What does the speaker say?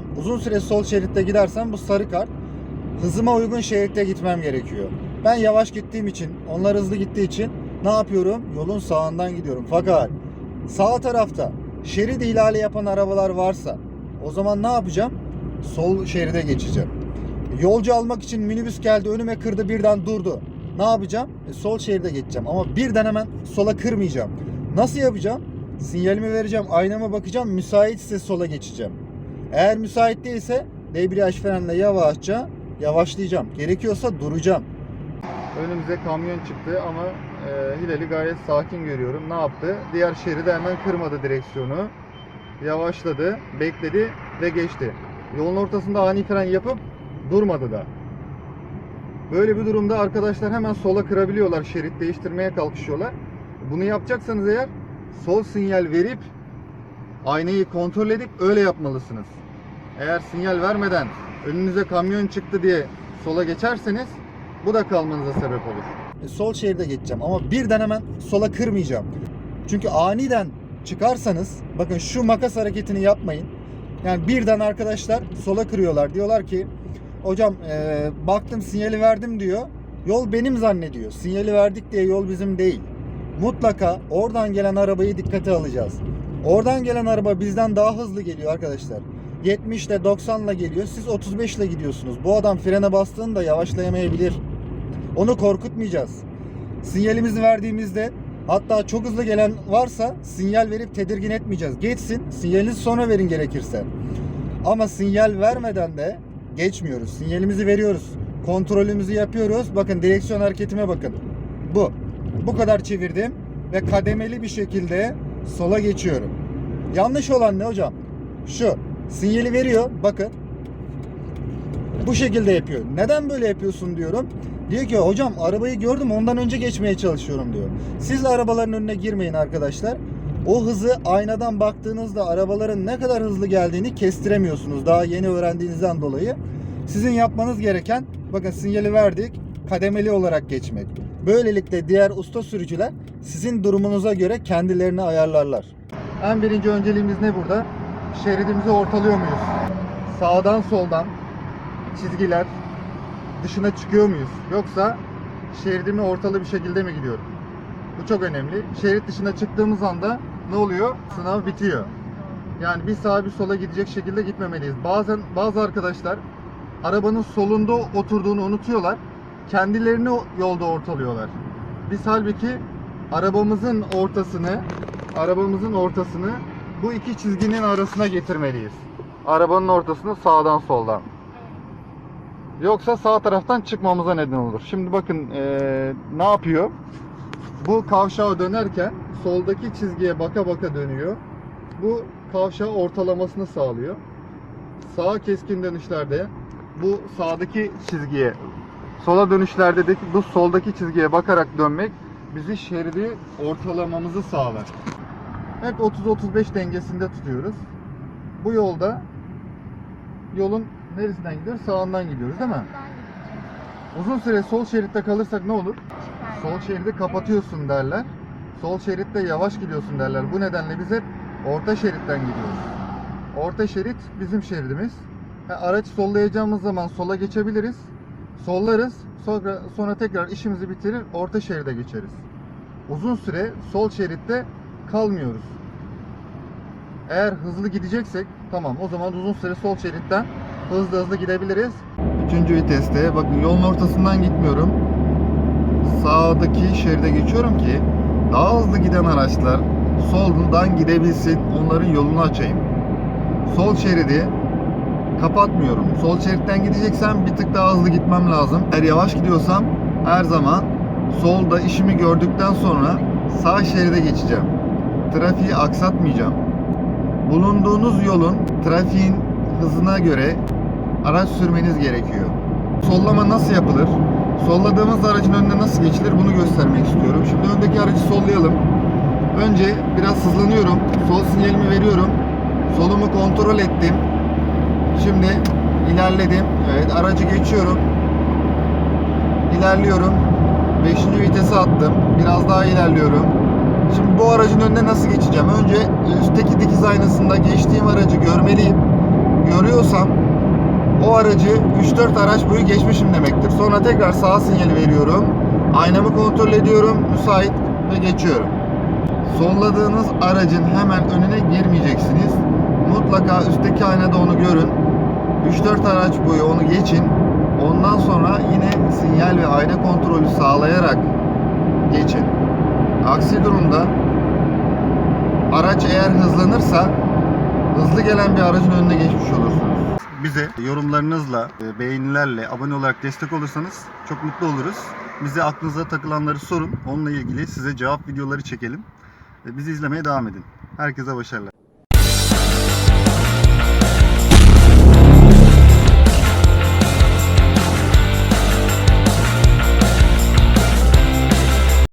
gidiyorsam, uzun süre sol şeritte gidersem bu sarı kart. Hızıma uygun şeritte gitmem gerekiyor. Ben yavaş gittiğim için, onlar hızlı gittiği için ne yapıyorum? Yolun sağından gidiyorum. Fakat sağ tarafta şerit ihlali yapan arabalar varsa o zaman ne yapacağım? Sol şeride geçeceğim. Yolcu almak için minibüs geldi önüme kırdı birden durdu. Ne yapacağım? E, sol şeride geçeceğim ama birden hemen sola kırmayacağım. Nasıl yapacağım? Sinyalimi vereceğim, aynama bakacağım, müsaitse sola geçeceğim. Eğer müsait değilse debriyaj frenle yavaşça yavaşlayacağım. Gerekiyorsa duracağım. Önümüze kamyon çıktı ama e, Hilal'i gayet sakin görüyorum. Ne yaptı? Diğer şeride hemen kırmadı direksiyonu. Yavaşladı, bekledi ve geçti. Yolun ortasında ani fren yapıp durmadı da. Böyle bir durumda arkadaşlar hemen sola kırabiliyorlar. Şerit değiştirmeye kalkışıyorlar. Bunu yapacaksanız eğer sol sinyal verip aynayı kontrol edip öyle yapmalısınız. Eğer sinyal vermeden önünüze kamyon çıktı diye sola geçerseniz bu da kalmanıza sebep olur. E, sol şeride geçeceğim ama birden hemen sola kırmayacağım. Çünkü aniden çıkarsanız bakın şu makas hareketini yapmayın. Yani birden arkadaşlar sola kırıyorlar. Diyorlar ki hocam e, baktım sinyali verdim diyor. Yol benim zannediyor. Sinyali verdik diye yol bizim değil. Mutlaka oradan gelen arabayı dikkate alacağız. Oradan gelen araba bizden daha hızlı geliyor arkadaşlar. 70 ile 90 ile geliyor. Siz 35 ile gidiyorsunuz. Bu adam frene bastığında yavaşlayamayabilir. Onu korkutmayacağız. Sinyalimizi verdiğimizde hatta çok hızlı gelen varsa sinyal verip tedirgin etmeyeceğiz. Geçsin. Sinyalinizi sonra verin gerekirse. Ama sinyal vermeden de geçmiyoruz. Sinyalimizi veriyoruz. Kontrolümüzü yapıyoruz. Bakın direksiyon hareketime bakın. Bu. Bu kadar çevirdim ve kademeli bir şekilde sola geçiyorum. Yanlış olan ne hocam? Şu. Sinyali veriyor. Bakın. Bu şekilde yapıyor. Neden böyle yapıyorsun diyorum. Diyor ki hocam arabayı gördüm ondan önce geçmeye çalışıyorum diyor. Siz de arabaların önüne girmeyin arkadaşlar. O hızı aynadan baktığınızda arabaların ne kadar hızlı geldiğini kestiremiyorsunuz. Daha yeni öğrendiğinizden dolayı. Sizin yapmanız gereken bakın sinyali verdik kademeli olarak geçmek. Böylelikle diğer usta sürücüler sizin durumunuza göre kendilerini ayarlarlar. En birinci önceliğimiz ne burada? Şeridimizi ortalıyor muyuz? Sağdan soldan çizgiler dışına çıkıyor muyuz? Yoksa şeridimi ortalı bir şekilde mi gidiyorum? Bu çok önemli. Şerit dışına çıktığımız anda ne oluyor? Sınav bitiyor. Yani bir sağa bir sola gidecek şekilde gitmemeliyiz. Bazen bazı arkadaşlar arabanın solunda oturduğunu unutuyorlar. Kendilerini yolda ortalıyorlar. Biz halbuki arabamızın ortasını arabamızın ortasını bu iki çizginin arasına getirmeliyiz. Arabanın ortasını sağdan soldan. Yoksa sağ taraftan çıkmamıza neden olur. Şimdi bakın eee, ne yapıyor? Bu kavşağa dönerken soldaki çizgiye baka baka dönüyor. Bu kavşağı ortalamasını sağlıyor. Sağ keskin dönüşlerde bu sağdaki çizgiye, sola dönüşlerde de bu soldaki çizgiye bakarak dönmek bizi şeridi ortalamamızı sağlar. Hep 30-35 dengesinde tutuyoruz. Bu yolda yolun neresinden gidiyoruz? Sağından gidiyoruz değil mi? Uzun süre sol şeritte kalırsak ne olur? Sol şeridi kapatıyorsun derler. Sol şeritte yavaş gidiyorsun derler. Bu nedenle biz hep orta şeritten gidiyoruz. Orta şerit bizim şeridimiz. Ha, araç sollayacağımız zaman sola geçebiliriz. Sollarız. Sonra, sonra tekrar işimizi bitirir orta şeride geçeriz. Uzun süre sol şeritte kalmıyoruz. Eğer hızlı gideceksek tamam o zaman uzun süre sol şeritten hızlı hızlı gidebiliriz. Üçüncü viteste bakın yolun ortasından gitmiyorum. Sağdaki şeride geçiyorum ki daha hızlı giden araçlar soldan gidebilsin onların yolunu açayım. Sol şeridi kapatmıyorum. Sol şeritten gideceksem bir tık daha hızlı gitmem lazım. Eğer yavaş gidiyorsam her zaman solda işimi gördükten sonra sağ şeride geçeceğim. Trafiği aksatmayacağım. Bulunduğunuz yolun trafiğin hızına göre araç sürmeniz gerekiyor. Sollama nasıl yapılır? Solladığımız aracın önüne nasıl geçilir bunu göstermek istiyorum. Şimdi öndeki aracı sollayalım. Önce biraz hızlanıyorum. Sol sinyalimi veriyorum. Solumu kontrol ettim. Şimdi ilerledim. Evet aracı geçiyorum. İlerliyorum. 5. vitese attım. Biraz daha ilerliyorum. Şimdi bu aracın önüne nasıl geçeceğim? Önce üstteki dikiz aynasında geçtiğim aracı görmeliyim. görüyorsam o aracı 3-4 araç boyu geçmişim demektir. Sonra tekrar sağ sinyali veriyorum. Aynamı kontrol ediyorum. Müsait ve geçiyorum. Solladığınız aracın hemen önüne girmeyeceksiniz. Mutlaka üstteki aynada onu görün. 3-4 araç boyu onu geçin. Ondan sonra yine sinyal ve ayna kontrolü sağlayarak geçin. Aksi durumda araç eğer hızlanırsa hızlı gelen bir aracın önüne geçmiş olursunuz. Bize yorumlarınızla, beğenilerle, abone olarak destek olursanız çok mutlu oluruz. Bize aklınıza takılanları sorun. Onunla ilgili size cevap videoları çekelim. Bizi izlemeye devam edin. Herkese başarılar.